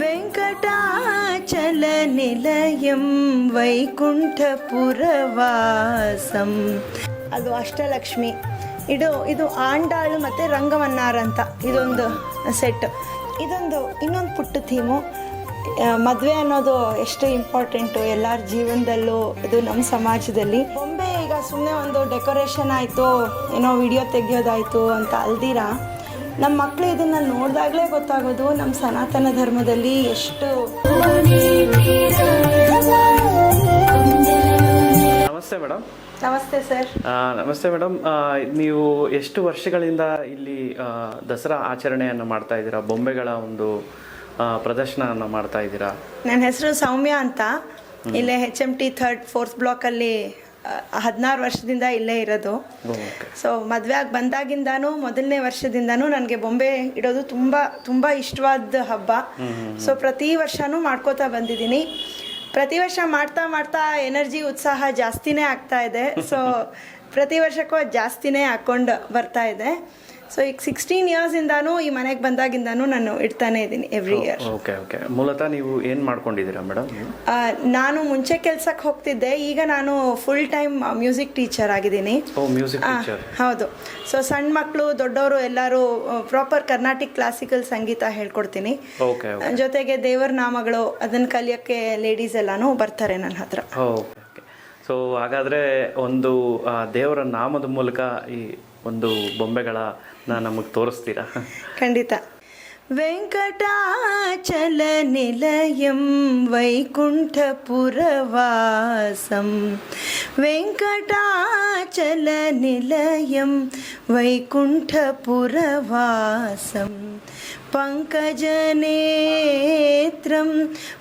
वेङ्कटाचलनिलयं ವೈಕುಂಠಪುರವಾಸಂ ಅದು ಅಷ್ಟಲಕ್ಷ್ಮಿ ಇದು ಇದು ಆಂಡಾಳು ಮತ್ತು ರಂಗವನ್ನಾರ ಅಂತ ಇದೊಂದು ಸೆಟ್ ಇದೊಂದು ಇನ್ನೊಂದು ಪುಟ್ಟ ಥೀಮು ಮದುವೆ ಅನ್ನೋದು ಎಷ್ಟು ಇಂಪಾರ್ಟೆಂಟು ಎಲ್ಲರ ಜೀವನದಲ್ಲೂ ಇದು ನಮ್ಮ ಸಮಾಜದಲ್ಲಿ ಬೊಂಬೆ ಈಗ ಸುಮ್ಮನೆ ಒಂದು ಡೆಕೋರೇಷನ್ ಆಯಿತು ಏನೋ ವಿಡಿಯೋ ತೆಗಿಯೋದಾಯಿತು ಅಂತ ಅಲ್ದಿರ ನಮ್ಮ ಮಕ್ಕಳು ಇದನ್ನು ನೋಡಿದಾಗಲೇ ಗೊತ್ತಾಗೋದು ನಮ್ಮ ಸನಾತನ ಧರ್ಮದಲ್ಲಿ ಎಷ್ಟು ನಮಸ್ತೆ ಮೇಡಮ್. ನಮಸ್ತೆ ಸರ್. ನಮಸ್ತೆ ಮೇಡಮ್. ನೀವು ಎಷ್ಟು ವರ್ಷಗಳಿಂದ ಇಲ್ಲಿ ದಸರಾ ಆಚರಣೆಯನ್ನು ಮಾಡ್ತಾ ಇದ್ದೀರಾ? ಬೊಂಬೆಗಳ ಒಂದು ಪ್ರದರ್ಶನವನ್ನು ಮಾಡ್ತಾ ಇದ್ದೀರಾ? ನನ್ನ ಹೆಸರು ಸೌಮ್ಯ ಅಂತ. ಇಲ್ಲೇ H M T third fourth ಬ್ಲಾಕಲ್ಲಿ ಹದಿನಾರು ವರ್ಷದಿಂದ ಇಲ್ಲೇ ಇರೋದು. ಸೊ ಮದುವೆ ಆಗಿ ಬಂದಾಗಿಂದಾನು ಮೊದಲನೇ ವರ್ಷದಿಂದಾನು ನನಗೆ ಬೊಂಬೆ ಇಡೋದು ತುಂಬ ತುಂಬ ಇಷ್ಟವಾದ ಹಬ್ಬ. ಸೊ ಪ್ರತಿ ವರ್ಷನೂ ಮಾಡ್ಕೋತಾ ಬಂದಿದ್ದೀನಿ. ಪ್ರತಿ ವರ್ಷ ಮಾಡ್ತಾ ಮಾಡ್ತಾ ಎನರ್ಜಿ ಉತ್ಸಾಹ ಜಾಸ್ತಿನೇ ಆಗ್ತಾ ಇದೆ. ಸೊ ಪ್ರತಿ ವರ್ಷಕ್ಕೂ ಜಾಸ್ತಿನೇ ಹಾಕ್ಕೊಂಡು ಬರ್ತಾ ಇದೆ. ಸೊ ಈಗ ಸಿಕ್ಸ್ಟೀನ್ ಇಯರ್ಸಿಂದಾನು ಈ ಮನೆಗೆ ಬಂದಾಗಿಂದಾನು ನಾನು ಇಡ್ತಾನೆ ಇದ್ದೀನಿ ಎವ್ರಿ ಇಯರ್ ಓಕೆ ಓಕೆ ಮೂಲತಃ ನೀವು ಏನು ಮಾಡ್ಕೊಂಡಿದ್ದೀರಾ ಮೇಡಮ್ ನಾನು ಮುಂಚೆ ಕೆಲ್ಸಕ್ಕೆ ಹೋಗ್ತಿದ್ದೆ ಈಗ ನಾನು ಫುಲ್ ಟೈಮ್ ಮ್ಯೂಸಿಕ್ ಟೀಚರ್ ಆಗಿದ್ದೀನಿ. ಓ ಮ್ಯೂಸಿಕ್ ಆ, ಟೀಚರ್ ಹೌದು. ಸೊ ಸಣ್ಣ ಮಕ್ಕಳು ದೊಡ್ಡವರು ಎಲ್ಲರೂ ಪ್ರಾಪರ್ ಕರ್ನಾಟಿಕ್ ಕ್ಲಾಸಿಕಲ್ ಸಂಗೀತ ಹೇಳ್ಕೊಡ್ತೀನಿ. ಓಕೆ ಓಕೆ ಜೊತೆಗೆ ದೇವರ ನಾಮಗಳು ಅದನ್ನ ಕಲಿಯೋಕ್ಕೆ ಲೇಡೀಸ್ ಎಲ್ಲಾನು ಬರ್ತಾರೆ ನನ್ನ ಹತ್ರ. ಓಕೆ ಸೊ ಹಾಗಾದರೆ ಒಂದು ಆ, ದೇವರ ನಾಮದ ಮೂಲಕ ಈ ಒಂದು ಬೊಂಬೆಗಳ ನಮಗೆ ತೋರಿಸ್ತೀರಾ ಖಂಡಿತ ವೆಂಕಟಾಚಲ ನಿಲಯಂ ವೈಕುಂಠಪುರವಾಸಂ ವೆಂಕಟಾಚಲ ನಿಲಯಂ ವೈಕುಂಠಪುರವಾಸಂ पङ्कजनेत्रं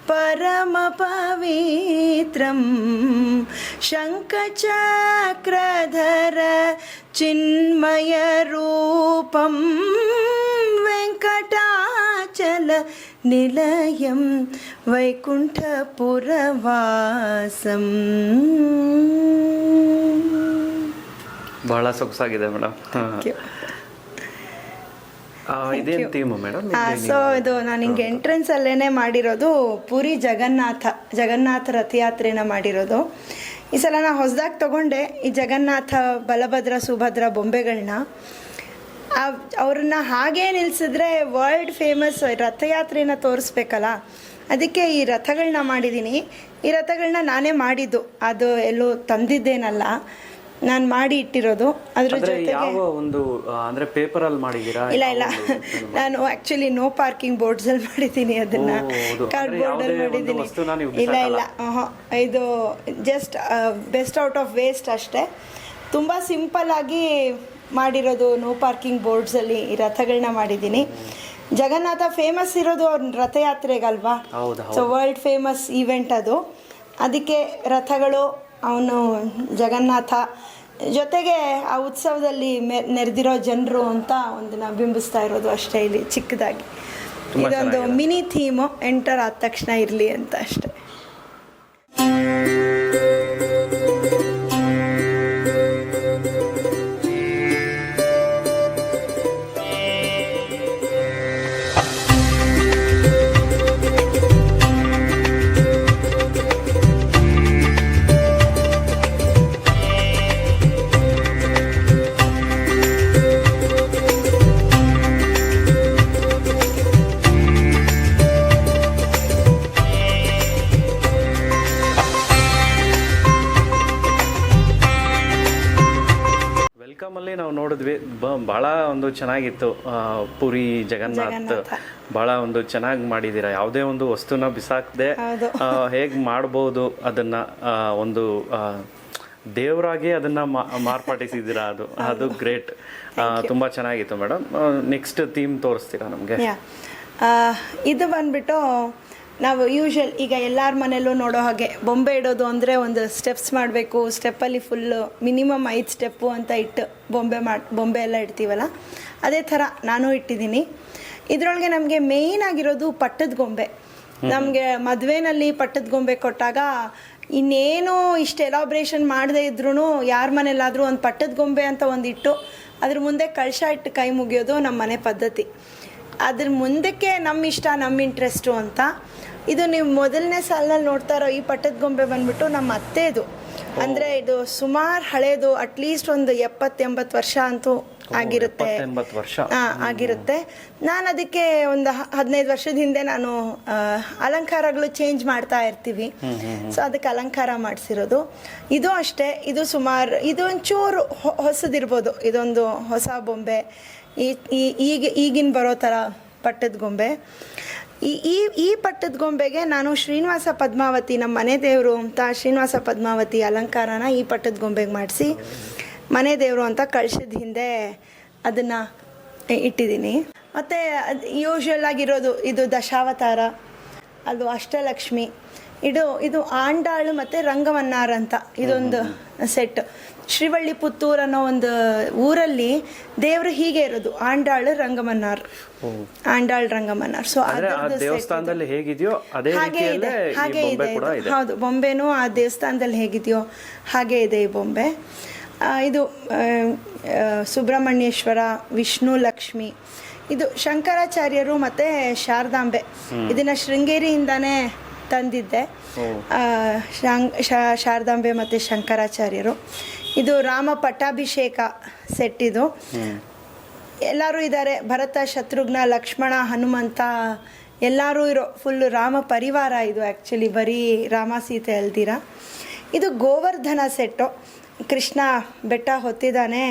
परमपवित्रं शङ्खचक्रधर चिन्मयरूपं वेङ्कटाचल निलयं वैकुण्ठपुरवासम् ಬಹಳ ಸೊಗಸಾಗಿದೆ ಮೇಡಮ್ ಇದೇನು ಥೀಮು ಮೇಡಮ್ ಸೊ ಇದು ನಾನು ಹಿಂಗೆ ಎಂಟ್ರೆನ್ಸ್ ಅಲ್ಲೇನೆ ಮಾಡಿರೋದು ಪುರಿ ಜಗನ್ನಾಥ ಜಗನ್ನಾಥ ರಥಯಾತ್ರೆನ ಮಾಡಿರೋದು ಈ ಸಲ ನಾ ಹೊಸದಾಗಿ ತಗೊಂಡೆ ಈ ಜಗನ್ನಾಥ, ಬಲಭದ್ರ, ಸುಭದ್ರ ಬೊಂಬೆಗಳನ್ನ ಅವ್ರನ್ನ ಹಾಗೇ ನಿಲ್ಸಿದ್ರೆ ವರ್ಲ್ಡ್ ಫೇಮಸ್ ರಥಯಾತ್ರೆನ ತೋರಿಸ್ಬೇಕಲ್ಲ? ಅದಕ್ಕೆ ಈ ರಥಗಳನ್ನ ಮಾಡಿದ್ದೀನಿ ಈ ರಥಗಳನ್ನ ನಾನೇ ಮಾಡಿದ್ದು. ಅದು ಎಲ್ಲೂ ತಂದಿದ್ದೇನಲ್ಲ. ನಾನು ಮಾಡಿ ಇಟ್ಟಿರೋದು. ಅದ್ರ ಜೊತೆ ಯಾವ ಒಂದು ಅಂದ್ರೆ ಪೇಪರ್ ಅಲ್ಲಿ ಮಾಡಿದೀರಾ ಇಲ್ಲ ಇಲ್ಲ. ನಾನು ಆಕ್ಚುಲಿ ನೋ ಪಾರ್ಕಿಂಗ್ ಬೋರ್ಡ್ಸ್ ಅಲ್ಲಿ ಮಾಡಿದ್ದೀನಿ ಅದನ್ನ. ಕಾರ್ಡ್ ಬೋರ್ಡ್ ಅಲ್ಲಿ ಮಾಡಿದ್ದೀನಿ. ಇಲ್ಲ ಇಲ್ಲ. ಇದು just best out of waste ಅಷ್ಟೇ. ತುಂಬಾ ಸಿಂಪಲ್ ಆಗಿ ಮಾಡಿರೋದು ನೋ ಪಾರ್ಕಿಂಗ್ ಬೋರ್ಡ್ಸ್ ಅಲ್ಲಿ ಈ ರಥಗಳನ್ನ ಮಾಡಿದ್ದೀನಿ. ಜಗನ್ನಾಥ ಫೇಮಸ್ ಇರೋದು ಅವ್ರ ರಥಯಾತ್ರೆಗಲ್ವಾ? ಸೊ ವರ್ಲ್ಡ್ ಫೇಮಸ್ ಈವೆಂಟ್ ಅದು. ಅದಕ್ಕೆ ರಥಗಳು ಅವನು ಜಗನ್ನಾಥ ಜೊತೆಗೆ ಆ ಉತ್ಸವದಲ್ಲಿ ಮೆ ನೆರೆದಿರೋ ಜನರು ಅಂತ ಒಂದನ್ನ ಬಿಂಬಿಸ್ತಾ ಇರೋದು ಅಷ್ಟೇ ಇಲ್ಲಿ ಚಿಕ್ಕದಾಗಿ. ಇದೊಂದು ಮಿನಿ ಥೀಮು ಎಂಟರ್ ಆದ ತಕ್ಷಣ ಇರಲಿ ಅಂತ ಅಷ್ಟೇ. ಚೆನ್ನಾಗಿತ್ತು ಪುರಿ ಜಗನ್ನಾಥ್. ಬಹಳ ಒಂದು ಚೆನ್ನಾಗಿ ಮಾಡಿದ್ದೀರಾ ಯಾವುದೇ ಒಂದು ವಸ್ತುನ ಬಿಸಾಕದೆ ಹೇಗ್ ಮಾಡ್ಬೋದು ಅದನ್ನ ಒಂದು ದೇವರಾಗೆ ಅದನ್ನ ಮಾರ್ಪಾಟಿಸಿದೀರ ಅದು. ಅದು ಗ್ರೇಟ್. ತುಂಬಾ ಚೆನ್ನಾಗಿತ್ತು ಮೇಡಮ್ ನೆಕ್ಸ್ಟ್ ಥೀಮ್ ತೋರಿಸ್ತೀರಾ ನಮಗೆ? ಇದು ಬಂದ್ಬಿಟ್ಟು ನಾವು ಯೂಶ್ವಲ್ ಈಗ ಎಲ್ಲರ ಮನೆಯಲ್ಲೂ ನೋಡೋ ಹಾಗೆ ಬೊಂಬೆ ಇಡೋದು ಅಂದರೆ ಒಂದು ಸ್ಟೆಪ್ಸ್ ಮಾಡಬೇಕು ಸ್ಟೆಪ್ಪಲ್ಲಿ ಫುಲ್ಲು ಮಿನಿಮಮ್ ಐದು ಸ್ಟೆಪ್ಪು ಅಂತ ಇಟ್ಟು ಬೊಂಬೆ ಮಾಡಿ ಬೊಂಬೆ ಎಲ್ಲ ಇಡ್ತೀವಲ್ಲ? ಅದೇ ಥರ ನಾನು ಇಟ್ಟಿದ್ದೀನಿ. ಇದರೊಳಗೆ ನಮಗೆ ಮೇಯ್ನ್ ಆಗಿರೋದು ಪಟ್ಟದ ಗೊಂಬೆ. ನಮಗೆ ಮದುವೆನಲ್ಲಿ ಪಟ್ಟದ ಗೊಂಬೆ ಕೊಟ್ಟಾಗ ಇನ್ನೇನು ಇಷ್ಟು ಎಲಾಬ್ರೇಷನ್ ಮಾಡದೇ ಇದ್ರೂ ಯಾರ ಮನೇಲಾದರೂ ಒಂದು ಪಟ್ಟದ ಗೊಂಬೆ ಅಂತ ಒಂದು ಇಟ್ಟು ಅದ್ರ ಮುಂದೆ ಕಳಶ ಇಟ್ಟು ಕೈ ಮುಗಿಯೋದು ನಮ್ಮ ಮನೆ ಪದ್ಧತಿ. ಅದ್ರ ಮುಂದಕ್ಕೆ ನಮ್ಮ ಇಷ್ಟ ನಮ್ಮ ಇಂಟ್ರೆಸ್ಟು ಅಂತ. ಇದು ನೀವು ಮೊದಲನೇ ಸಾಲಿನಲ್ಲಿ ನೋಡ್ತಾ ಇರೋ ಈ ಪಟ್ಟದ ಗೊಂಬೆ ಬಂದ್ಬಿಟ್ಟು ನಮ್ಮ ಅತ್ತೆದು. ಅಂದ್ರೆ ಇದು ಸುಮಾರು ಹಳೇದು ಅಟ್ಲೀಸ್ಟ್ ಒಂದು ಎಪ್ಪತ್ತೆಂಬತ್ತು ವರ್ಷ ಅಂತೂ ಆಗಿರುತ್ತೆ. ಆಗಿರುತ್ತೆ. ನಾನು ಅದಕ್ಕೆ ಒಂದು ಹದಿನೈದು ವರ್ಷದ ಹಿಂದೆ ನಾನು ಅಲಂಕಾರಗಳು ಚೇಂಜ್ ಮಾಡ್ತಾ ಇರ್ತೀವಿ. ಸೊ ಅದಕ್ಕೆ ಅಲಂಕಾರ ಮಾಡಿಸಿರೋದು. ಇದು ಅಷ್ಟೇ ಇದು ಸುಮಾರು ಇದು ಒಂಚೂರು ಹೊಸದಿರ್ಬೋದು. ಇದೊಂದು ಹೊಸ ಬೊಂಬೆ ಈಗ ಈಗಿನ ಬರೋ ಥರ ಪಟ್ಟದ ಗೊಂಬೆ. ಈ ಈ ಈ ಪಟ್ಟದ ಗೊಂಬೆಗೆ ನಾನು ಶ್ರೀನಿವಾಸ ಪದ್ಮಾವತಿ ನಮ್ಮ ಮನೆ ದೇವರು ಅಂತ ಶ್ರೀನಿವಾಸ ಪದ್ಮಾವತಿ ಅಲಂಕಾರನ ಈ ಪಟ್ಟದ ಗೊಂಬೆಗೆ ಮಾಡಿಸಿ ಮನೆ ದೇವರು ಅಂತ ಕಳ್ಸಿದ ಹಿಂದೆ ಅದನ್ನು ಇಟ್ಟಿದ್ದೀನಿ. ಮತ್ತು ಯೂಶ್ವಲ್ ಆಗಿರೋದು ಇದು ದಶಾವತಾರ ಅದು ಅಷ್ಟಲಕ್ಷ್ಮಿ. ಇದು ಇದು ಆಂಡಾಳು ಮತ್ತು ರಂಗವನ್ನಾರ್ ಅಂತ ಇದೊಂದು ಸೆಟ್ ಶ್ರೀವಳ್ಳಿ ಪುತ್ತೂರ್ ಅನ್ನೋ ಒಂದು ಊರಲ್ಲಿ ದೇವರು ಹೀಗೆ ಇರೋದು ಆಂಡಾಳ್ ರಂಗಮನ್ನಾರ್. ಆಂಡಾಳ್ ರಂಗಮನ್ನಾರ್. ಸೊ ದೇವಸ್ಥಾನದಲ್ಲಿ ಹೇಗಿದೆಯೋ ಅದೇ ಹಾಗೆ ಇದೆ ಹಾಗೆ ಇದೆ ಹೌದು ಬೊಂಬೆನೂ ಆ ದೇವಸ್ಥಾನದಲ್ಲಿ ಹೇಗಿದೆಯೋ ಹಾಗೆ ಇದೆ ಈ ಬೊಂಬೆ. ಇದು ಸುಬ್ರಹ್ಮಣ್ಯೇಶ್ವರ ವಿಷ್ಣು ಲಕ್ಷ್ಮಿ. ಇದು ಶಂಕರಾಚಾರ್ಯರು ಮತ್ತೆ ಶಾರದಾಂಬೆ. ಇದನ್ನ ಶೃಂಗೇರಿಯಿಂದಾನೇ ತಂದಿದ್ದೆ. ಶಾರದಾಂಬೆ ಮತ್ತೆ ಶಂಕರಾಚಾರ್ಯರು. ಇದು ರಾಮ ಪಟ್ಟಾಭಿಷೇಕ ಸೆಟ್ ಇದು. ಎಲ್ಲರೂ ಇದ್ದಾರೆ ಭರತ, ಶತ್ರುಘ್ನ, ಲಕ್ಷ್ಮಣ, ಹನುಮಂತ, ಎಲ್ಲರೂ ಇರೋ ಫುಲ್ಲು ರಾಮ ಪರಿವಾರ ಇದು ಆ್ಯಕ್ಚುಲಿ ಬರೀ ರಾಮ ಸೀತೆ ಅಲ್ದಿರ. ಇದು ಗೋವರ್ಧನ ಸೆಟ್ಟು ಕೃಷ್ಣ ಬೆಟ್ಟ ಹೊತ್ತಿದ್ದಾನೆ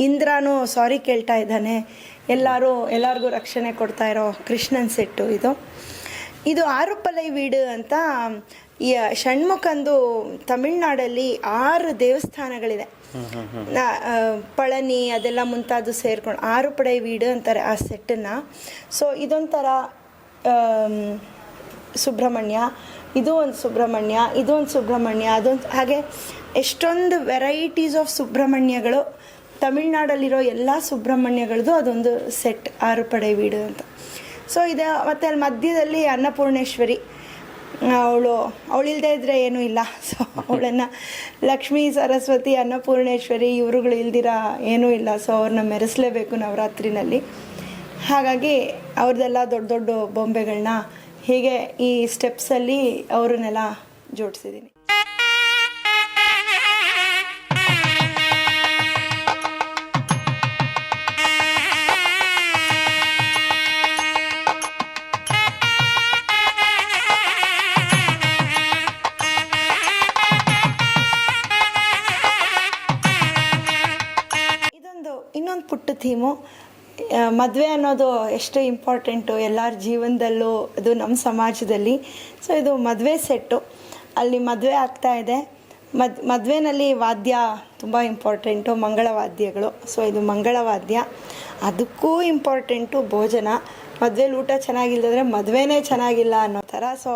ಇಂದ್ರನೂ ಸಾರಿ ಕೇಳ್ತಾ ಇದ್ದಾನೆ, ಎಲ್ಲರೂ, ಎಲ್ಲರಿಗೂ ರಕ್ಷಣೆ ಕೊಡ್ತಾ ಇರೋ ಕೃಷ್ಣನ್ ಸೆಟ್ಟು ಇದು. ಇದು ಆರುಪಲೈ ವೀಡು ಅಂತ ಈ ಷಣ್ಮುಖಂದು ತಮಿಳ್ನಾಡಲ್ಲಿ ಆರು ದೇವಸ್ಥಾನಗಳಿದೆ ಪಳನಿ ಅದೆಲ್ಲ ಮುಂತಾದ ಸೇರ್ಕೊಂಡು ಆರು ಪಡೆ ವೀಡು ಅಂತಾರೆ ಆ ಸೆಟ್ಟನ್ನು. ಸೊ ಇದೊಂಥರ ಸುಬ್ರಹ್ಮಣ್ಯ ಇದು ಒಂದು ಸುಬ್ರಹ್ಮಣ್ಯ ಇದು ಒಂದು ಸುಬ್ರಹ್ಮಣ್ಯ ಅದೊಂದು ಹಾಗೆ ಎಷ್ಟೊಂದು ವೆರೈಟೀಸ್ ಆಫ್ ಸುಬ್ರಹ್ಮಣ್ಯಗಳು ತಮಿಳ್ನಾಡಲ್ಲಿರೋ ಎಲ್ಲ ಸುಬ್ರಹ್ಮಣ್ಯಗಳದ್ದು ಅದೊಂದು ಸೆಟ್ ಆರು ಪಡೆ ವೀಡು ಅಂತ. ಸೊ ಇದೆ ಮತ್ತೆ ಅಲ್ಲಿ ಮಧ್ಯದಲ್ಲಿ ಅನ್ನಪೂರ್ಣೇಶ್ವರಿ ಅವಳು ಅವಳಿಲ್ಲದೆ ಇದ್ದರೆ ಏನೂ ಇಲ್ಲ. ಸೊ ಅವಳನ್ನು ಲಕ್ಷ್ಮೀ, ಸರಸ್ವತಿ, ಅನ್ನಪೂರ್ಣೇಶ್ವರಿ ಇವರುಗಳು ಇಲ್ದಿರ ಏನೂ ಇಲ್ಲ. ಸೊ ಅವ್ರನ್ನ ಮೆರೆಸಲೇಬೇಕು ನವರಾತ್ರಿನಲ್ಲಿ. ಹಾಗಾಗಿ ಅವ್ರದ್ದೆಲ್ಲ ದೊಡ್ಡ ದೊಡ್ಡ ಬೊಂಬೆಗಳನ್ನ ಹೀಗೆ ಈ ಸ್ಟೆಪ್ಸಲ್ಲಿ ಅವ್ರನ್ನೆಲ್ಲ ಜೋಡಿಸಿದ್ದೀನಿ ಪುಟ್ಟ ಥೀಮು. ಮದುವೆ ಅನ್ನೋದು ಎಷ್ಟು ಇಂಪಾರ್ಟೆಂಟು, ಎಲ್ಲರ ಜೀವನದಲ್ಲೂ ಅದು ನಮ್ಮ ಸಮಾಜದಲ್ಲಿ. ಸೊ ಇದು ಮದುವೆ ಸೆಟ್ಟು. ಅಲ್ಲಿ ಮದುವೆ ಆಗ್ತಾ ಇದೆ. ಮದ್, ಮದುವೆನಲ್ಲಿ ವಾದ್ಯ ತುಂಬ ಇಂಪಾರ್ಟೆಂಟು, ಮಂಗಳವಾದ್ಯಗಳು. ಸೊ ಇದು ಮಂಗಳವಾದ್ಯ. ಅದಕ್ಕೂ ಇಂಪಾರ್ಟೆಂಟು ಭೋಜನ. ಮದುವೆಲಿ ಊಟ ಚೆನ್ನಾಗಿಲ್ಲದ್ರೆ ಮದುವೆನೇ ಚೆನ್ನಾಗಿಲ್ಲ ಅನ್ನೋ ಥರ. ಸೊ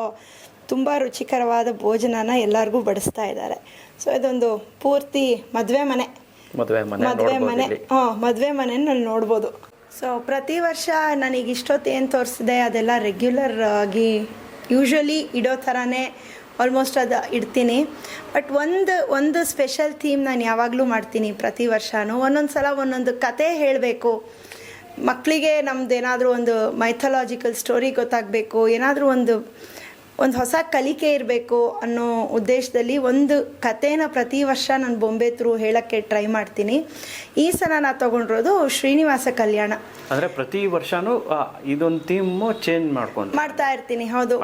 ತುಂಬ ರುಚಿಕರವಾದ ಭೋಜನನ ಎಲ್ಲರಿಗೂ ಬಡಿಸ್ತಾ ಇದ್ದಾರೆ. ಸೊ ಇದೊಂದು ಪೂರ್ತಿ ಮದುವೆ ಮನೆ. ಮದುವೆ ಮನೆ ಮದುವೆ ಮನೆ ಹಾಂ ಮದುವೆ ಮನೆನ ಅಲ್ಲಿ ನೋಡ್ಬೋದು. ಸೊ ಪ್ರತಿ ವರ್ಷ ನನಗೆ ಇಷ್ಟೊತ್ತು ಏನು ತೋರಿಸಿದೆ ಅದೆಲ್ಲ ರೆಗ್ಯುಲರ್ ಆಗಿ ಯೂಶ್ವಲಿ ಇಡೋ ಥರನೇ ಆಲ್ಮೋಸ್ಟ್ ಅದು ಇಡ್ತೀನಿ. ಬಟ್ ಒಂದು ಒಂದು ಸ್ಪೆಷಲ್ ಥೀಮ್ ನಾನು ಯಾವಾಗಲೂ ಮಾಡ್ತೀನಿ ಪ್ರತಿ ವರ್ಷನೂ. ಒಂದೊಂದು ಸಲ ಒಂದೊಂದು ಕತೆ ಹೇಳಬೇಕು. ಮಕ್ಕಳಿಗೆ ನಮ್ದು ಏನಾದರೂ ಒಂದು ಮೈಥಲಾಜಿಕಲ್ ಸ್ಟೋರಿ ಗೊತ್ತಾಗಬೇಕು ಏನಾದರೂ ಒಂದು ಒಂದು ಹೊಸ ಕಲಿಕೆ ಇರಬೇಕು ಅನ್ನೋ ಉದ್ದೇಶದಲ್ಲಿ ಒಂದು ಕಥೆನ ಪ್ರತಿ ವರ್ಷ ನಾನು ಬೊಂಬೆ ತ್ರೂ ಹೇಳೋಕ್ಕೆ ಟ್ರೈ ಮಾಡ್ತೀನಿ. ಈ ಸಲ ನಾನು ತಗೊಂಡಿರೋದು ಶ್ರೀನಿವಾಸ ಕಲ್ಯಾಣ. ಅಂದರೆ ಪ್ರತಿ ವರ್ಷನೂ ಇದೊಂದು ಥೀಮ್ ಚೇಂಜ್ ಮಾಡ್ಕೊಂಡು. ಮಾಡ್ತಾ ಇರ್ತೀನಿ ಹೌದು.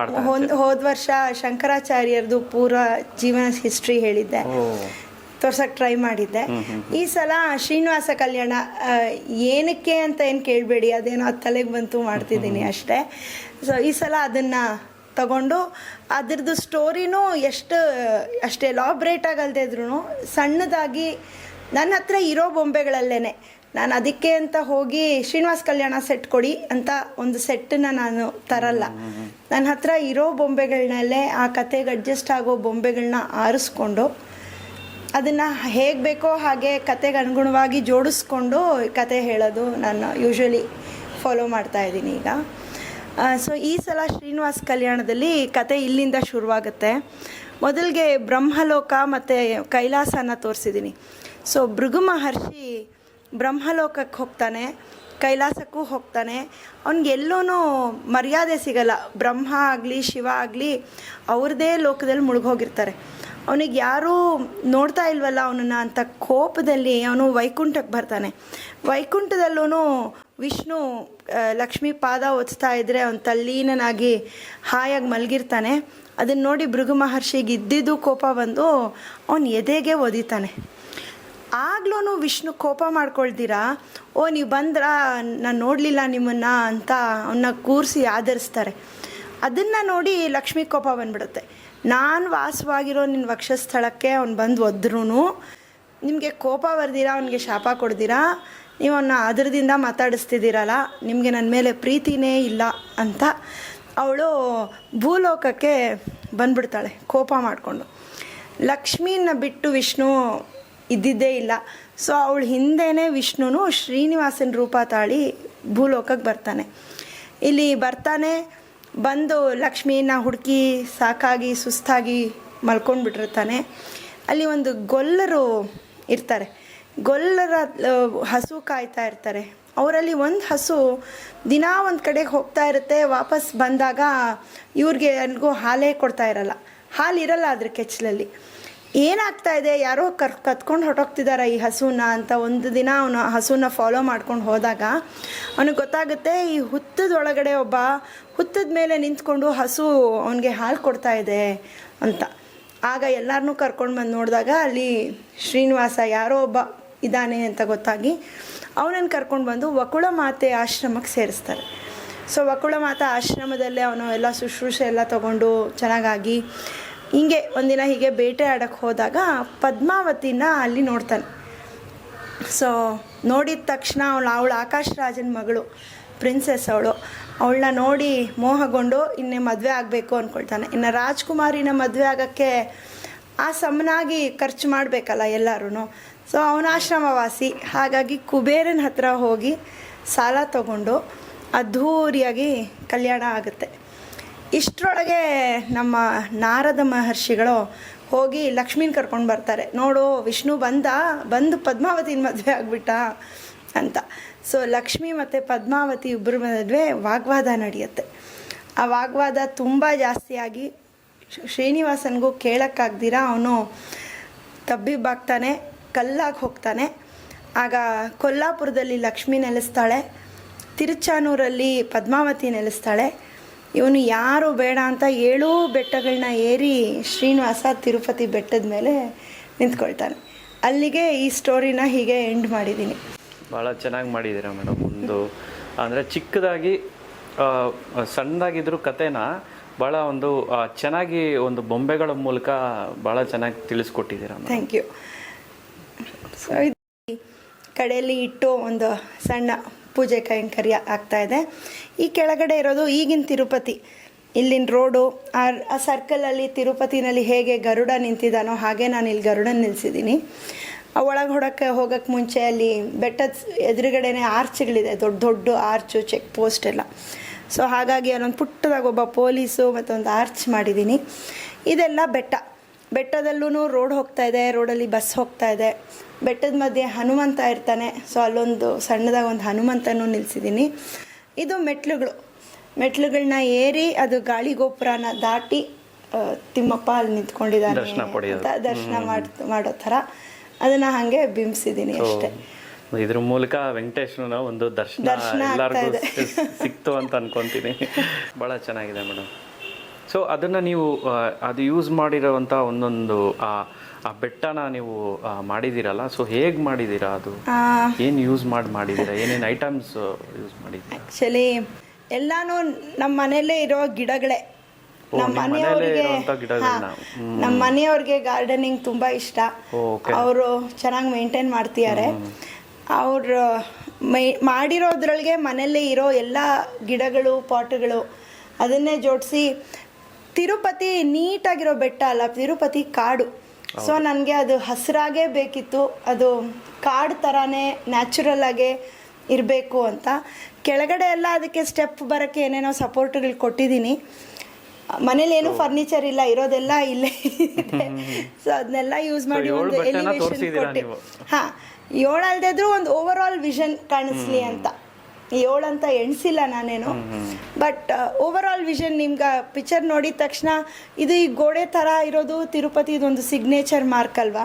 ಹೋದ ವರ್ಷ ಶಂಕರಾಚಾರ್ಯರದು ಪೂರ ಜೀವನ ಹಿಸ್ಟ್ರಿ ಹೇಳಿದ್ದೆ. ತೋರ್ಸಕ್ಕೆ ಟ್ರೈ ಮಾಡಿದ್ದೆ. ಈ ಸಲ ಶ್ರೀನಿವಾಸ ಕಲ್ಯಾಣ ಏನಕ್ಕೆ ಅಂತ ಏನು ಕೇಳಬೇಡಿ ಅದೇನೋ ಅದು ತಲೆಗೆ ಬಂತು ಮಾಡ್ತಿದ್ದೀನಿ ಅಷ್ಟೇ. ಸೊ ಈ ಸಲ ಅದನ್ನು ತಗೊಂಡು ಅದ್ರದ್ದು ಸ್ಟೋರಿನೂ ಎಷ್ಟು, ಅಷ್ಟು ಎಲಾಬ್ರೇಟ್ ಆಗಲ್ದೇ ಇದ್ರೂ ಸಣ್ಣದಾಗಿ ನನ್ನ ಹತ್ರ ಇರೋ ಬೊಂಬೆಗಳಲ್ಲೇ ನಾನು ಅದಕ್ಕೆ ಅಂತ ಹೋಗಿ ಶ್ರೀನಿವಾಸ್ ಕಲ್ಯಾಣ ಸೆಟ್ ಕೊಡಿ ಅಂತ ಒಂದು ಸೆಟ್ಟನ್ನು ನಾನು ತರಲ್ಲ. ನನ್ನ ಹತ್ರ ಇರೋ ಬೊಂಬೆಗಳನ್ನಲ್ಲೇ ಆ ಕತೆಗೆ ಅಡ್ಜಸ್ಟ್ ಆಗೋ ಬೊಂಬೆಗಳನ್ನ ಆರಿಸ್ಕೊಂಡು ಅದನ್ನು ಹೇಗೆ ಬೇಕೋ ಹಾಗೆ ಕತೆಗೆ ಅನುಗುಣವಾಗಿ ಜೋಡಿಸ್ಕೊಂಡು ಕತೆ ಹೇಳೋದು ನಾನು ಯೂಶ್ವಲಿ ಫಾಲೋ ಮಾಡ್ತಾ ಇದ್ದೀನಿ ಈಗ. ಸೊ ಈ ಸಲ ಶ್ರೀನಿವಾಸ್ ಕಲ್ಯಾಣದಲ್ಲಿ ಕತೆ ಇಲ್ಲಿಂದ ಶುರುವಾಗುತ್ತೆ. ಮೊದಲಿಗೆ ಬ್ರಹ್ಮಲೋಕ ಮತ್ತು ಕೈಲಾಸನ ತೋರಿಸಿದ್ದೀನಿ. ಸೊ ಭೃಗು ಮಹರ್ಷಿ ಬ್ರಹ್ಮಲೋಕಕ್ಕೆ ಹೋಗ್ತಾನೆ, ಕೈಲಾಸಕ್ಕೂ ಹೋಗ್ತಾನೆ. ಅವ್ನಿಗೆಲ್ಲೂ ಮರ್ಯಾದೆ ಸಿಗಲ್ಲ. ಬ್ರಹ್ಮ ಆಗಲಿ, ಶಿವ ಆಗಲಿ ಅವ್ರದ್ದೇ ಲೋಕದಲ್ಲಿ ಮುಳುಗೋಗಿರ್ತಾರೆ. ಅವನಿಗೆ ಯಾರೂ ನೋಡ್ತಾ ಇಲ್ವಲ್ಲ ಅವನನ್ನು ಅಂತ ಕೋಪದಲ್ಲಿ ಅವನು ವೈಕುಂಠಕ್ಕೆ ಬರ್ತಾನೆ. ವೈಕುಂಠದಲ್ಲೂ ವಿಷ್ಣು ಲಕ್ಷ್ಮಿ ಪಾದ ಒತ್ತಾ ಇದ್ರೆ ಅವನು ತಲ್ಲೀನನಾಗಿ ಹಾಯಾಗಿ ಮಲಗಿರ್ತಾನೆ. ಅದನ್ನು ನೋಡಿ ಭೃಗು ಮಹರ್ಷಿಗೆ ಇದ್ದಿದ್ದು ಕೋಪ ಬಂದು ಅವನು ಎದೆಗೆ ಒದಿತಾನೆ. ಆಗ್ಲೂ ವಿಷ್ಣು ಕೋಪ ಮಾಡ್ಕೊಳ್ತೀರಾ? ಓ, ನೀವು ಬಂದ್ರ? ನಾನು ನೋಡಲಿಲ್ಲ ನಿಮ್ಮನ್ನ ಅಂತ ಅವನ್ನ ಕೂರಿಸಿ ಆಧರಿಸ್ತಾರೆ. ಅದನ್ನು ನೋಡಿ ಲಕ್ಷ್ಮಿ ಕೋಪ ಬಂದ್ಬಿಡುತ್ತೆ. ನಾನು ವಾಸವಾಗಿರೋ ನಿನ್ನ ವಕ್ಷಸ್ಥಳಕ್ಕೆ ಅವ್ನು ಬಂದು ಒದ್ರೂ ನಿಮಗೆ ಕೋಪ ಬರ್ದಿರಾ? ಅವನಿಗೆ ಶಾಪ ಕೊಡ್ದಿರಾ? ನೀವು ಅವನ್ನ ಅದರದಿಂದ ಮಾತಾಡಿಸ್ತಿದ್ದೀರಲ್ಲ, ನಿಮಗೆ ನನ್ನ ಮೇಲೆ ಪ್ರೀತಿನೇ ಇಲ್ಲ ಅಂತ ಅವಳು ಭೂಲೋಕಕ್ಕೆ ಬಂದ್ಬಿಡ್ತಾಳೆ, ಕೋಪ ಮಾಡಿಕೊಂಡು. ಲಕ್ಷ್ಮೀನ ಬಿಟ್ಟು ವಿಷ್ಣು ಇದ್ದಿದ್ದೇ ಇಲ್ಲ. ಸೊ ಅವಳು ಹಿಂದೆಯೇ ವಿಷ್ಣುನು ಶ್ರೀನಿವಾಸನ ರೂಪ ತಾಳಿ ಭೂಲೋಕಕ್ಕೆ ಬರ್ತಾನೆ. ಇಲ್ಲಿ ಬರ್ತಾನೆ, ಬಂದು ಲಕ್ಷ್ಮೀನ ಹುಡುಕಿ ಸಾಕಾಗಿ, ಸುಸ್ತಾಗಿ ಮಲ್ಕೊಂಡ್ಬಿಟ್ಟಿರ್ತಾನೆ. ಅಲ್ಲಿ ಒಂದು ಗೊಲ್ಲರು ಇರ್ತಾರೆ. ಗೊಲ್ಲರ ಹಸು ಕಾಯ್ತಾ ಇರ್ತಾರೆ. ಅವರಲ್ಲಿ ಒಂದು ಹಸು ದಿನ ಒಂದು ಕಡೆಗೆ ಹೋಗ್ತಾ ಇರುತ್ತೆ, ವಾಪಸ್ ಬಂದಾಗ ಇವ್ರಿಗೆ ನನಗೂ ಹಾಲೇ ಕೊಡ್ತಾ ಇರಲ್ಲ. ಹಾಲು ಇರಲ್ಲ ಅದ್ರ ಕೆಚ್ಚಲಲ್ಲಿ ಏನಾಗ್ತಾ ಇದೆ? ಯಾರೋ ಕರ್ ಕತ್ಕೊಂಡು ಹೊರಟೋಗ್ತಿದ್ದಾರೆ ಈ ಹಸುನ ಅಂತ ಒಂದು ದಿನ ಅವನು ಹಸುನ ಫಾಲೋ ಮಾಡ್ಕೊಂಡು ಹೋದಾಗ ಅವನಿಗೆ ಗೊತ್ತಾಗುತ್ತೆ ಈ ಹುತ್ತದ ಒಳಗಡೆ ಒಬ್ಬ ಹುತ್ತದ ಮೇಲೆ ನಿಂತ್ಕೊಂಡು ಹಸು ಅವನಿಗೆ ಹಾಲು ಕೊಡ್ತಾ ಇದೆ ಅಂತ. ಆಗ ಎಲ್ಲರನ್ನೂ ಕರ್ಕೊಂಡು ಬಂದು ನೋಡಿದಾಗ ಅಲ್ಲಿ ಶ್ರೀನಿವಾಸ ಯಾರೋ ಒಬ್ಬ ಇದ್ದಾನೆ ಅಂತ ಗೊತ್ತಾಗಿ ಅವನನ್ನು ಕರ್ಕೊಂಡು ಬಂದು ವಕುಳ ಮಾತೆ ಆಶ್ರಮಕ್ಕೆ ಸೇರಿಸ್ತಾರೆ. ಸೊ ವಕುಳ ಮಾತಾ ಆಶ್ರಮದಲ್ಲೇ ಅವನು ಎಲ್ಲ ಶುಶ್ರೂಷೆ ಎಲ್ಲ ತಗೊಂಡು ಚೆನ್ನಾಗಾಗಿ ಹಿಂಗೆ ಒಂದಿನ ಹೀಗೆ ಬೇಟೆ ಆಡಕ್ಕೆ ಹೋದಾಗ ಪದ್ಮಾವತಿನ ಅಲ್ಲಿ ನೋಡ್ತಾನೆ. ಸೊ ನೋಡಿದ ತಕ್ಷಣ ಅವಳು ಅವಳು ಆಕಾಶ್ ರಾಜನ ಮಗಳು ಪ್ರಿನ್ಸೆಸ್ ಅವಳು. ಅವಳನ್ನ ನೋಡಿ ಮೋಹಗೊಂಡು ಇನ್ನೇ ಮದುವೆ ಆಗಬೇಕು ಅಂದ್ಕೊಳ್ತಾನೆ. ಇನ್ನು ರಾಜ್ಕುಮಾರಿನ ಮದುವೆ ಆಗೋಕ್ಕೆ ಆ ಸಮನಾಗಿ ಖರ್ಚು ಮಾಡಬೇಕಲ್ಲ ಎಲ್ಲರೂ ಸೊ ಅವನ ಆಶ್ರಮವಾಸಿ. ಹಾಗಾಗಿ ಕುಬೇರನ ಹತ್ರ ಹೋಗಿ ಸಾಲ ತಗೊಂಡು ಅದ್ಧೂರಿಯಾಗಿ ಕಲ್ಯಾಣ ಆಗುತ್ತೆ. ಇಷ್ಟರೊಳಗೆ ನಮ್ಮ ನಾರದ ಮಹರ್ಷಿಗಳು ಹೋಗಿ ಲಕ್ಷ್ಮೀನ ಕರ್ಕೊಂಡು ಬರ್ತಾರೆ. ನೋಡು, ವಿಷ್ಣು ಬಂದ, ಬಂದು ಪದ್ಮಾವತಿನ ಮದುವೆ ಆಗ್ಬಿಟ್ಟ ಅಂತ. ಸೊ ಲಕ್ಷ್ಮಿ ಮತ್ತು ಪದ್ಮಾವತಿ ಇಬ್ಬರ ಮದುವೆ ವಾಗ್ವಾದ ನಡೆಯುತ್ತೆ. ಆ ವಾಗ್ವಾದ ತುಂಬ ಜಾಸ್ತಿಯಾಗಿ ಶ್ರೀ- ಶ್ರೀನಿವಾಸನಿಗೂ ಕೇಳೋಕ್ಕಾಗ್ದಿರ? ಅವನು ತಬ್ಬಿಬ್ಬಾಗ್ತಾನೆ. ಕಲ್ಲಾಗಿ ಹೋಗ್ತಾನೆ. ಆಗ ಕೊಲ್ಲಾಪುರದಲ್ಲಿ ಲಕ್ಷ್ಮಿ ನೆಲೆಸ್ತಾಳೆ. ತಿರುಚಾನೂರಲ್ಲಿ ಪದ್ಮಾವತಿ ನೆಲೆಸ್ತಾಳೆ. ಇವನು ಯಾರು ಬೇಡ ಅಂತ ಏಳೂ ಬೆಟ್ಟಗಳನ್ನ ಏರಿ ಶ್ರೀನಿವಾಸ ತಿರುಪತಿ ಬೆಟ್ಟದ ಮೇಲೆ ನಿಂತ್ಕೊಳ್ತಾನೆ. ಅಲ್ಲಿಗೆ ಈ ಸ್ಟೋರಿನ ಹೀಗೆ ಎಂಡ್ ಮಾಡಿದ್ದೀನಿ. ಭಾಳ ಚೆನ್ನಾಗಿ ಮಾಡಿದ್ದೀರಾ ಮೇಡಮ್ ಒಂದು ಅಂದರೆ ಚಿಕ್ಕದಾಗಿ ಸಣ್ಣದಾಗಿದ್ದರೂ ಸಣ್ಣದಾಗಿದ್ರು ಕತೆನ ಭಾಳ ಒಂದು ಚೆನ್ನಾಗಿ ಒಂದು ಬೊಂಬೆಗಳ ಮೂಲಕ ಭಾಳ ಚೆನ್ನಾಗಿ ತಿಳಿಸ್ಕೊಟ್ಟಿದ್ದೀರ ಥ್ಯಾಂಕ್ ಯು. ಸೊ ಇದು ಕಡೆಯಲ್ಲಿ ಇಟ್ಟು ಒಂದು ಸಣ್ಣ ಪೂಜೆ ಕೈಂಕರ್ಯ ಇದೆ. ಈ ಕೆಳಗಡೆ ಇರೋದು ಈಗಿನ ತಿರುಪತಿ. ಇಲ್ಲಿನ ರೋಡು ಆ ಆ ಸರ್ಕಲಲ್ಲಿ ತಿರುಪತಿನಲ್ಲಿ ಹೇಗೆ ಗರುಡ ನಿಂತಿದ್ದಾನೋ ಹಾಗೆ ನಾನು ಇಲ್ಲಿ ಗರುಡ ನಿಲ್ಲಿಸಿದ್ದೀನಿ ಒಳಗೆ ಹೊಡಕ್ಕೆ ಹೋಗೋಕ್ಕೆ ಮುಂಚೆ ಅಲ್ಲಿ ಬೆಟ್ಟದ ಎದುರುಗಡೆನೇ ಆರ್ಚ್ಗಳಿದೆ. ದೊಡ್ಡ ದೊಡ್ಡ ಆರ್ಚು, ಚೆಕ್ ಪೋಸ್ಟ್ ಎಲ್ಲ. ಸೊ ಹಾಗಾಗಿ ಅಲ್ಲೊಂದು ಪುಟ್ಟದಾಗ ಒಬ್ಬ ಪೊಲೀಸು ಮತ್ತೊಂದು ಆರ್ಚ್ ಮಾಡಿದ್ದೀನಿ. ಇದೆಲ್ಲ ಬೆಟ್ಟ. ಬೆಟ್ಟದಲ್ಲೂ ರೋಡ್ ಹೋಗ್ತಾ ಇದೆ ರೋಡಲ್ಲಿ ಬಸ್ ಹೋಗ್ತಾ ಇದೆ. ಬೆಟ್ಟದ ಮಧ್ಯೆ ಹನುಮಂತ ಇರ್ತಾನೆ. ಸೊ ಅಲ್ಲೊಂದು ಸಣ್ಣದಾಗ ಒಂದು ಹನುಮಂತನೂ ನಿಲ್ಲಿಸಿದ್ದೀನಿ ಇದು ಮೆಟ್ಲುಗಳು. ಮೆಟ್ಲುಗಳನ್ನ ಏರಿ ಅದು ಗಾಳಿ ಗೋಪುರನ ದಾಟಿ ತಿಮ್ಮಪ್ಪ ಅಲ್ಲಿ ನಿಂತ್ಕೊಂಡಿದ್ದಾನೆ ಪಡೆಯೋದು. ಅಂತ ದರ್ಶನ ಮಾಡ್ ಮಾಡೋ ಥರ. ಅದನ್ನು ಹಾಗೆ ಬಿಂಬಿಸಿದ್ದೀನಿ ಅಷ್ಟೇ. ಇದ್ರ ಮೂಲಕ ವೆಂಕಟೇಶ್ವರನ ಒಂದು ದರ್ಶನ ಎಲ್ಲರಿಗೂ. ಸಿಕ್ತು ಅಂತ ಅನ್ಕೊಂತೀನಿ. ಬಹಳ ಚೆನ್ನಾಗಿದೆ ಮೇಡಮ್. ಸೊ ಅದನ್ನ ನೀವು ಅದು ಯೂಸ್ ಮಾಡಿರೋವಂಥ ಒಂದೊಂದು ಆ ಆ ಬೆಟ್ಟನ ನೀವು ಮಾಡಿದ್ದೀರಲ್ಲ ಸೊ ಹೇಗೆ ಮಾಡಿದ್ದೀರಾ ಅದು? ಏನು ಯೂಸ್ ಮಾಡಿ ಮಾಡಿದ್ದೀರಾ ಏನೇನು ಐಟಮ್ಸ್ ಯೂಸ್ ಮಾಡಿದ್ದೀರಾ ಆ್ಯಕ್ಚುಲಿ ಎಲ್ಲಾನು ನಮ್ಮ ಮನೆಯಲ್ಲೇ ಇರೋ ಗಿಡಗಳೇ. ನಮ್ಮ ಮನೆಯವ್ರಿಗೆ? ನಮ್ಮ ಮನೆಯವ್ರಿಗೆ ಗಾರ್ಡನಿಂಗ್ ತುಂಬ ಇಷ್ಟ. ಅವರು ಚೆನ್ನಾಗಿ ಮೇಂಟೈನ್ ಮಾಡ್ತಿದ್ದಾರೆ. ಅವರು ಮೈ ಮಾಡಿರೋದ್ರೊಳಗೆ ಮನೆಯಲ್ಲೇ ಇರೋ ಎಲ್ಲ ಗಿಡಗಳು ಪಾಟ್ಗಳು ಅದನ್ನೇ ಜೋಡಿಸಿ ತಿರುಪತಿ ನೀಟಾಗಿರೋ ಬೆಟ್ಟ ಅಲ್ಲ ತಿರುಪತಿ ಕಾಡು. ಸೊ ನನಗೆ ಅದು ಹಸಿರಾಗೇ ಬೇಕಿತ್ತು. ಅದು ಕಾಡು ಥರನೇ ನ್ಯಾಚುರಲ್ ಆಗೇ ಇರಬೇಕು ಅಂತ. ಕೆಳಗಡೆ ಎಲ್ಲ ಅದಕ್ಕೆ ಸ್ಟೆಪ್ ಬರೋಕ್ಕೆ ಏನೇನೋ ಸಪೋರ್ಟ್ಗಳು ಕೊಟ್ಟಿದ್ದೀನಿ. ಮನೇಲಿ ಏನು ಫರ್ನಿಚರ್ ಇಲ್ಲ ಇರೋದೆಲ್ಲ ಇಲ್ಲೇ ಇದೆ. ಸೊ ಅದನ್ನೆಲ್ಲ ಯೂಸ್ ಮಾಡಿ ಒಂದು ಎಲಿವೇಶನ್ ಕೊಟ್ಟು. ಹಾಂ ಏಳಲ್ದಿದ್ರು ಏಳು ಒಂದು ಓವರ್ ಆಲ್ ವಿಷನ್ ಕಾಣಿಸ್ಲಿ ಅಂತ. ಏಳು ಅಂತ ಎಣಿಸಿಲ್ಲ ನಾನೇನು. ಬಟ್ ಓವರ್ ಆಲ್ ವಿಷನ್ ನಿಮ್ಗೆ ಪಿಕ್ಚರ್ ನೋಡಿದ ತಕ್ಷಣ ಇದು ಈ ಗೋಡೆ ಥರ ಇರೋದು ತಿರುಪತಿ ಇದೊಂದು ಸಿಗ್ನೇಚರ್ ಮಾರ್ಕ್ ಅಲ್ವಾ?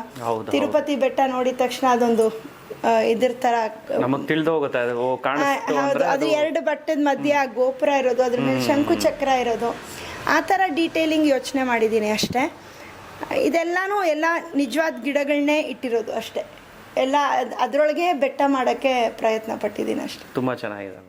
ತಿರುಪತಿ ಬೆಟ್ಟ ನೋಡಿದ ತಕ್ಷಣ ಅದೊಂದು ಇದ್ರ ಓ ಹೌದು ಅದು ಎರಡು ಬಟ್ಟದ ಮಧ್ಯೆ ಆ ಗೋಪುರ ಇರೋದು ಅದ್ರ ಮೇಲೆ ಶಂಕು ಚಕ್ರ ಇರೋದು. ಆ ಥರ ಡೀಟೇಲಿಂಗ್ ಯೋಚನೆ ಮಾಡಿದ್ದೀನಿ ಅಷ್ಟೇ. ಇದೆಲ್ಲಾನು ಎಲ್ಲ ನಿಜವಾದ ಗಿಡಗಳನ್ನೇ ಇಟ್ಟಿರೋದು ಅಷ್ಟೇ. ಎಲ್ಲ ಅದರೊಳಗೆ ಬೆಟ್ಟ ಮಾಡೋಕ್ಕೆ ಪ್ರಯತ್ನ ಪಟ್ಟಿದ್ದೀನಿ ಅಷ್ಟೇ. ತುಂಬಾ ಚೆನ್ನಾಗಿದೆ.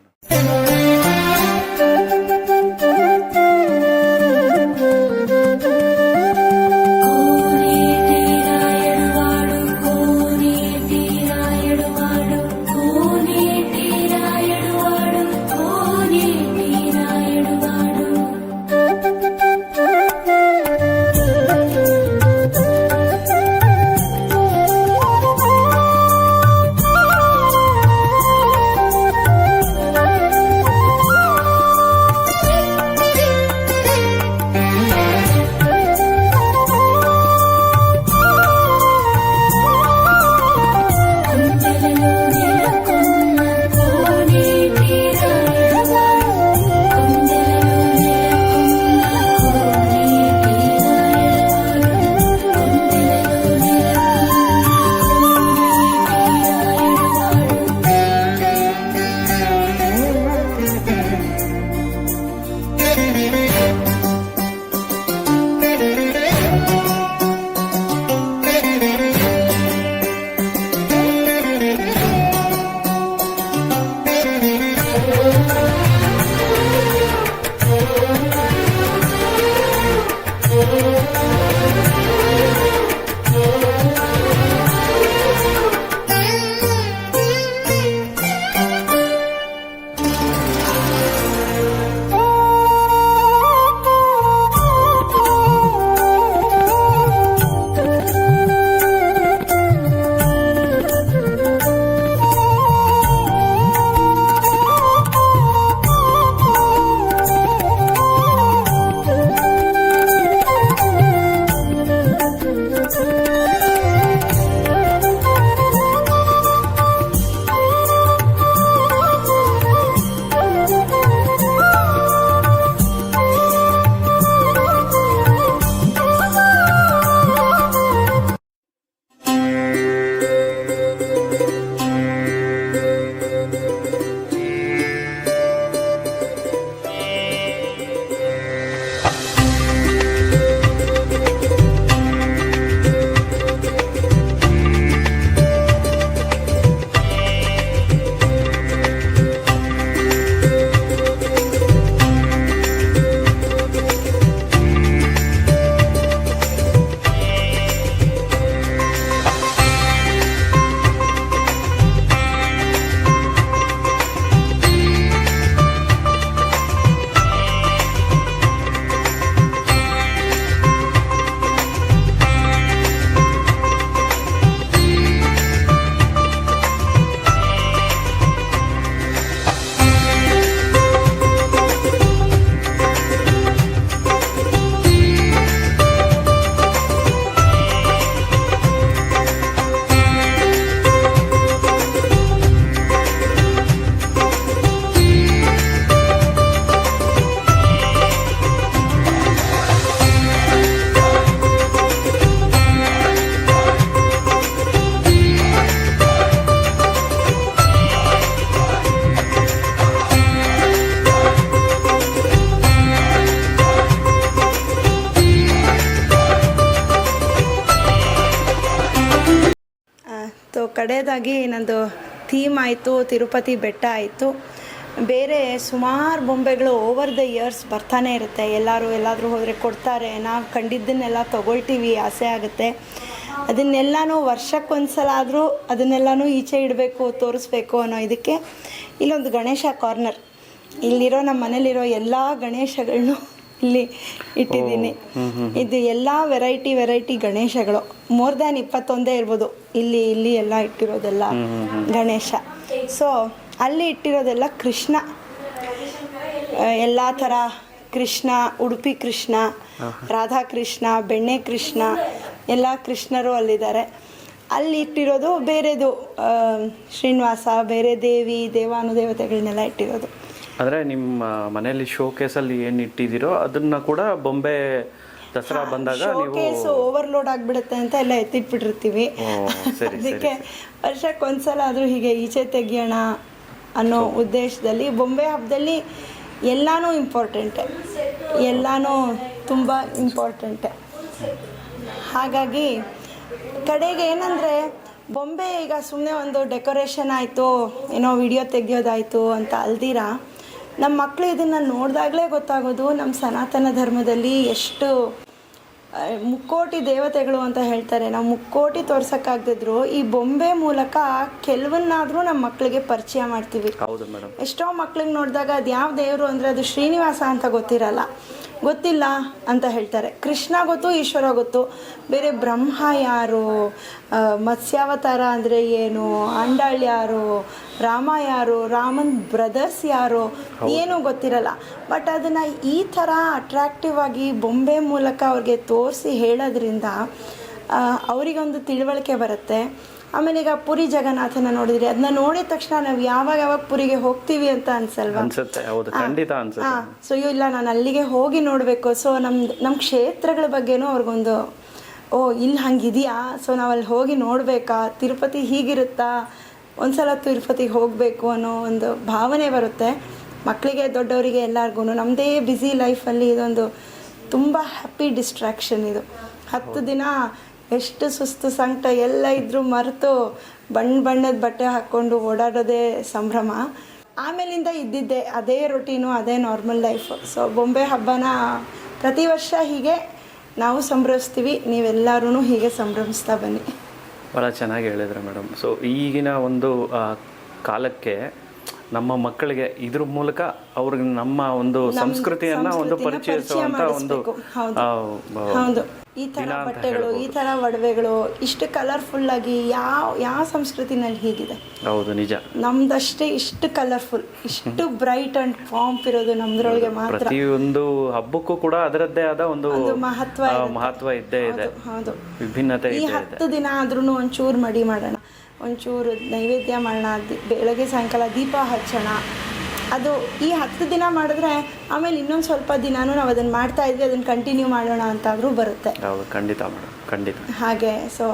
ಆಯಿತು ತಿರುಪತಿ ಬೆಟ್ಟ ಆಯಿತು. ಬೇರೆ ಸುಮಾರು ಬೊಂಬೆಗಳು ಓವರ್ ದ ಇಯರ್ಸ್ ಬರ್ತಾನೆ ಇರುತ್ತೆ. ಎಲ್ಲರೂ ಎಲ್ಲಾದರೂ ಹೋದರೆ ಕೊಡ್ತಾರೆ. ನಾವು ಕಂಡಿದ್ದನ್ನೆಲ್ಲ ತೊಗೊಳ್ತೀವಿ ಆಸೆ ಆಗುತ್ತೆ. ಅದನ್ನೆಲ್ಲನೂ ವರ್ಷಕ್ಕೊಂದ್ಸಲ ಆದರೂ ಅದನ್ನೆಲ್ಲನೂ ಈಚೆ ಇಡಬೇಕು ತೋರಿಸ್ಬೇಕು ಅನ್ನೋ ಇದಕ್ಕೆ ಇಲ್ಲೊಂದು ಗಣೇಶ ಕಾರ್ನರ್ ಇಲ್ಲಿರೋ ನಮ್ಮ ಮನೇಲಿರೋ ಎಲ್ಲ ಗಣೇಶಗಳನ್ನು ಇಲ್ಲಿ ಇಟ್ಟಿದ್ದೀನಿ. ಇದು ಎಲ್ಲ ವೆರೈಟಿ ವೆರೈಟಿ ಗಣೇಶಗಳು. ಮೋರ್ ದ್ಯಾನ್ ಇಪ್ಪತ್ತೊಂದೇ ಇರ್ಬೋದು. ಇಲ್ಲಿ ಇಲ್ಲಿ ಎಲ್ಲ ಇಟ್ಟಿರೋದೆಲ್ಲ ಗಣೇಶ. ಸೊ ಅಲ್ಲಿ ಇಟ್ಟಿರೋದೆಲ್ಲ ಕೃಷ್ಣ. ಎಲ್ಲ ಥರ ಕೃಷ್ಣ ಉಡುಪಿ ಕೃಷ್ಣ ರಾಧಾಕೃಷ್ಣ ಬೆಣ್ಣೆ ಕೃಷ್ಣ ಎಲ್ಲ ಕೃಷ್ಣರು ಅಲ್ಲಿದ್ದಾರೆ. ಅಲ್ಲಿ ಇಟ್ಟಿರೋದು ಬೇರೆದು ಶ್ರೀನಿವಾಸ ಬೇರೆ ದೇವಿ ದೇವಾನುದೇವತೆಗಳನ್ನೆಲ್ಲ ಇಟ್ಟಿರೋದು. ಅಂದರೆ ನಿಮ್ಮ ಮನೆಯಲ್ಲಿ ಶೋಕೇಸಲ್ಲಿ ಏನು ಇಟ್ಟಿದ್ದೀರೋ ಅದನ್ನು ಕೂಡ ಬೊಂಬೆ ದಸರಾ ಬಂದಾಗ ನೀವು ಶೋಕೇಸ್ ಓವರ್ಲೋಡ್ ಆಗಿಬಿಡುತ್ತೆ ಅಂತ ಎಲ್ಲ ಎತ್ತಿಟ್ಬಿಟ್ಟಿರ್ತೀವಿ. ಅದಕ್ಕೆ ವರ್ಷಕ್ಕೆ ಒಂದ್ಸಲ ವರ್ಷಕ್ಕೊಂದ್ಸಲ ಆದರೂ ಹೀಗೆ ಈಚೆ ತೆಗಿಯೋಣ ಅನ್ನೋ ಉದ್ದೇಶದಲ್ಲಿ ಬೊಂಬೆ ಹಬ್ಬದಲ್ಲಿ ಎಲ್ಲಾನು ಇಂಪಾರ್ಟೆಂಟೆ ಎಲ್ಲಾನು ತುಂಬ ಇಂಪಾರ್ಟೆಂಟೆ ಹಾಗಾಗಿ ಕಡೆಗೆ ಏನಂದರೆ ಬೊಂಬೆ ಈಗ ಸುಮ್ಮನೆ ಒಂದು ಡೆಕೋರೇಷನ್ ಆಯಿತು ಏನೋ ವಿಡಿಯೋ ತೆಗಿಯೋದಾಯಿತು ಅಂತ ಅಲ್ದಿರ? ನಮ್ಮ ಮಕ್ಕಳು ಇದನ್ನು ನೋಡಿದಾಗಲೇ ಗೊತ್ತಾಗೋದು ನಮ್ಮ ಸನಾತನ ಧರ್ಮದಲ್ಲಿ ಎಷ್ಟು ಮುಕ್ಕೋಟಿ ದೇವತೆಗಳು ಅಂತ ಹೇಳ್ತಾರೆ. ನಾವು ಮುಕ್ಕೋಟಿ ತೋರ್ಸೋಕ್ಕಾಗದಿದ್ರು ಈ ಬೊಂಬೆ ಮೂಲಕ ಕೆಲವನ್ನಾದರೂ ನಮ್ಮ ಮಕ್ಕಳಿಗೆ ಪರಿಚಯ ಮಾಡ್ತೀವಿ. ಹೌದು ಮೇಡಮ್. ಎಷ್ಟೋ ಮಕ್ಳಿಗೆ ನೋಡಿದಾಗ ಅದು ಯಾವ ದೇವರು ಅಂದರೆ ಅದು ಶ್ರೀನಿವಾಸ ಅಂತ ಗೊತ್ತಿರಲ್ಲ. ಗೊತ್ತಿಲ್ಲ ಅಂತ ಹೇಳ್ತಾರೆ. ಕೃಷ್ಣ ಗೊತ್ತು ಈಶ್ವರ ಗೊತ್ತು. ಬೇರೆ ಬ್ರಹ್ಮ ಯಾರು? ಮತ್ಸ್ಯಾವತಾರ ಅಂದರೆ ಏನು? ಆಂಡಾಳ್ ಯಾರು? ರಾಮ ಯಾರು? ರಾಮನ್ ಬ್ರದರ್ಸ್ ಯಾರು? ಏನೂ ಗೊತ್ತಿರಲ್ಲ. ಬಟ್ ಅದನ್ನು ಈ ಥರ ಅಟ್ರಾಕ್ಟಿವ್ ಆಗಿ ಬೊಂಬೆ ಮೂಲಕ ಅವ್ರಿಗೆ ತೋರಿಸಿ ಹೇಳೋದ್ರಿಂದ ಅವರಿಗೊಂದು ತಿಳುವಳಿಕೆ ಬರುತ್ತೆ. ಆಮೇಲೆ ಈಗ ಪುರಿ ಜಗನ್ನಾಥನ ನೋಡಿದ್ರಿ. ಅದನ್ನ ನೋಡಿದ ತಕ್ಷಣ ನಾವು ಯಾವಾಗ ಯಾವಾಗ ಪುರಿಗೆ ಹೋಗ್ತೀವಿ ಅಂತ ಅನ್ಸಲ್ವಾ? ಅನ್ಸುತ್ತೆ ಹೌದು ಖಂಡಿತ ಅನ್ಸುತ್ತೆ. ಹಾಂ ಸೊ ಇಲ್ಲ ನಾನು ಅಲ್ಲಿಗೆ ಹೋಗಿ ನೋಡಬೇಕು. ಸೊ ನಮ್ ನಮ್ಮ ಕ್ಷೇತ್ರಗಳ ಬಗ್ಗೆನೂ ಅವ್ರಿಗೊಂದು ಓ ಇಲ್ಲಿ ಹಂಗಿದೆಯಾ? ಸೊ ನಾವು ಅಲ್ಲಿ ಹೋಗಿ ನೋಡಬೇಕಾ? ತಿರುಪತಿ ಹೀಗಿರುತ್ತಾ? ಒಂದ್ಸಲ ತಿರುಪತಿಗೆ ಹೋಗಬೇಕು ಅನ್ನೋ ಒಂದು ಭಾವನೆ ಬರುತ್ತೆ. ಮಕ್ಕಳಿಗೆ ದೊಡ್ಡವರಿಗೆ ಎಲ್ಲರಿಗೂ ನಮ್ಮದೇ ಬ್ಯುಸಿ ಲೈಫಲ್ಲಿ ಇದೊಂದು ತುಂಬ ಹ್ಯಾಪಿ ಡಿಸ್ಟ್ರಾಕ್ಷನ್ ಇದು. ಹತ್ತು ದಿನ ಎಷ್ಟು ಸುಸ್ತು ಸಂಕಟ ಎಲ್ಲ ಇದ್ರೂ ಮರೆತು ಬಣ್ಣ ಬಣ್ಣದ ಬಟ್ಟೆ ಹಾಕ್ಕೊಂಡು ಓಡಾಡೋದೇ ಸಂಭ್ರಮ. ಆಮೇಲಿಂದ ಇದ್ದಿದ್ದೆ ಅದೇ ರೊಟೀನು ಅದೇ ನಾರ್ಮಲ್ ಲೈಫು ಸೊ ಬೊಂಬೆ ಹಬ್ಬನ ಪ್ರತಿ ವರ್ಷ ಹೀಗೆ ನಾವು ಸಂಭ್ರಮಿಸ್ತೀವಿ ನೀವೆಲ್ಲರೂ ಹೀಗೆ ಸಂಭ್ರಮಿಸ್ತಾ ಬನ್ನಿ. ಭಾಳ ಚೆನ್ನಾಗಿ ಹೇಳಿದ್ರೆ ಮೇಡಮ್. ಸೊ ಈಗಿನ ಒಂದು ಕಾಲಕ್ಕೆ ನಮ್ಮ ಮಕ್ಕಳಿಗೆ ಇದ್ರ ಮೂಲಕ ಅವ್ರಿಗೆ ನಮ್ಮ ಒಂದು ಸಂಸ್ಕೃತಿಯನ್ನ ಒಂದು ಪರಿಚಯಿಸುವಂತ ಪರಿಚಯ ಒಂದು ಈ ಥರ ಬಟ್ಟೆಗಳು ಈ ಥರ ಒಡವೆಗಳು ಇಷ್ಟು ಕಲರ್ಫುಲ್ ಆಗಿ ಯಾವ ಯಾವ ಸಂಸ್ಕೃತಿನಲ್ಲಿ ಹೀಗಿದೆ? ಹೌದು ನಿಜ. ನಮ್ದಷ್ಟೇ ಇಷ್ಟು ಕಲರ್ಫುಲ್ ಇಷ್ಟು ಬ್ರೈಟ್ ಅಂಡ್ ಫಾಂಪ್ ಇರೋದು ನಮ್ದ್ರೊಳಗೆ ಮಾತ್ರ. ಪ್ರತಿಯೊಂದು ಹಬ್ಬಕ್ಕೂ ಕೂಡ ಅದರದ್ದೇ ಆದ ಒಂದು ಮಹತ್ವ ಮಹತ್ವ ಇದ್ದೇ ಇದೆ. ಹೌದು ವಿಭಿನ್ನತೆ ಈ ಹತ್ತು ದಿನ ಆದ್ರೂ ಒಂಚೂರು ಮಡಿ ಮಾಡೋಣ. ಒಂಚೂರು ನೈವೇದ್ಯ ಮಾಡೋಣ ಬೆಳಗ್ಗೆ ಸಾಯಂಕಾಲ ದೀಪ ಹಚ್ಚೋಣ ಅದು ಈ ಹತ್ತು ದಿನ ಮಾಡಿದ್ರೆ ಆಮೇಲೆ ಇನ್ನೊಂದು ಸ್ವಲ್ಪ ದಿನಾನು ನಾವು ಅದನ್ನು ಮಾಡ್ತಾ ಇದ್ವಿ ಅದನ್ನು ಕಂಟಿನ್ಯೂ ಮಾಡೋಣ ಅಂತಾದರೂ ಬರುತ್ತೆ. ಖಂಡಿತ ಮೇಡಮ್ ಖಂಡಿತ. ಹಾಗೆ ಸೊ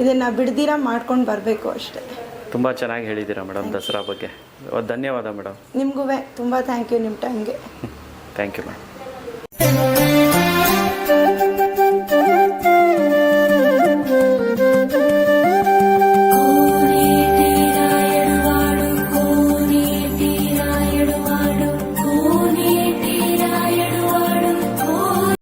ಇದನ್ನು ಬಿಡ್ದಿರ ಮಾಡ್ಕೊಂಡು ಬರಬೇಕು ಅಷ್ಟೇ. ತುಂಬ ಚೆನ್ನಾಗಿ ಹೇಳಿದ್ದೀರಾ ಮೇಡಮ್ ದಸರಾ ಬಗ್ಗೆ. ಧನ್ಯವಾದ ಮೇಡಮ್ ನಿಮಗೂ ತುಂಬ ಥ್ಯಾಂಕ್ ಯು ನಿಮ್ಮ ಟೈಮ್ಗೆ ಥ್ಯಾಂಕ್ ಯು ಮೇಡಮ್